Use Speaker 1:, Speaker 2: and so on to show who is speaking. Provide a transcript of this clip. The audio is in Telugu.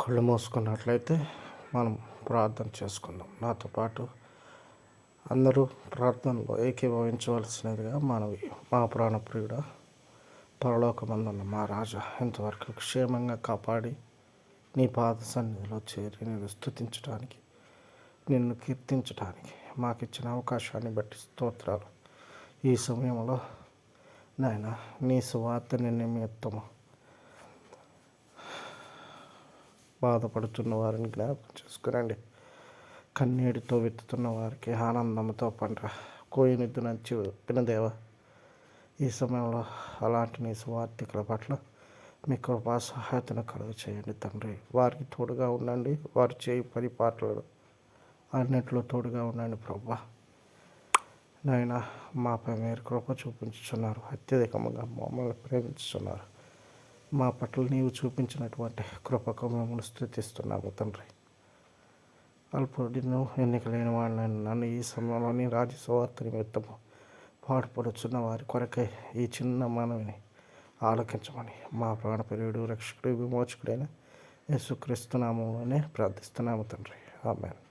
Speaker 1: కళ్ళు మూసుకున్నట్లయితే మనం ప్రార్థన చేసుకుందాం. నాతో పాటు అందరూ ప్రార్థనలో ఏకీభవించవలసినదిగా మనవి మా ప్రాణప్రియుడ పరలోకమందున్న మా రాజా ఇంతవరకు క్షేమంగా కాపాడి నీ పాద సన్నిధిలో చేరి నేను స్థుతించడానికి నిన్ను కీర్తించడానికి మాకు ఇచ్చిన అవకాశాన్ని బట్టి స్తోత్రాలు. ఈ సమయంలో నాయన నీ సువార్త నిమిత్తము బాధపడుతున్న వారిని జ్ఞాపకం చేసుకురండి. కన్నీటితో వెతుతున్న వారికి ఆనందంతో పండ్ర. కోయినిద్దు నుంచి వినదేవ ఈ సమయంలో అలాంటి నీ సువార్థికుల పట్ల మీ కృపా సహాయతను కలుగు చేయండి తండ్రి. వారికి తోడుగా ఉండండి వారు చేయి పని పాటలు అన్నిట్లో తోడుగా ఉండండి ప్రభా. నాయన మాపై మీరు కృప చూపించుచున్నారు అత్యధికంగా మమ్మల్ని ప్రేమించుతున్నారు మా పట్ల నీవు చూపించినటువంటి కృపకు మిమ్మల్ని స్థుతిస్తున్నాము తండ్రి. అల్పుడిను ఎన్నికలేని వాళ్ళని నన్ను ఈ సమయంలోని రాజసువార్త నిమిత్తము పాటుపడుచున్న వారి కొరకై ఈ చిన్న మనవిని ఆలోకించమని మా ప్రాణప్రియుడు రక్షకుడు విమోచకుడైన యేసుక్రీస్తునామంలోనే ప్రార్థిస్తున్నాము తండ్రి. ఆమెను.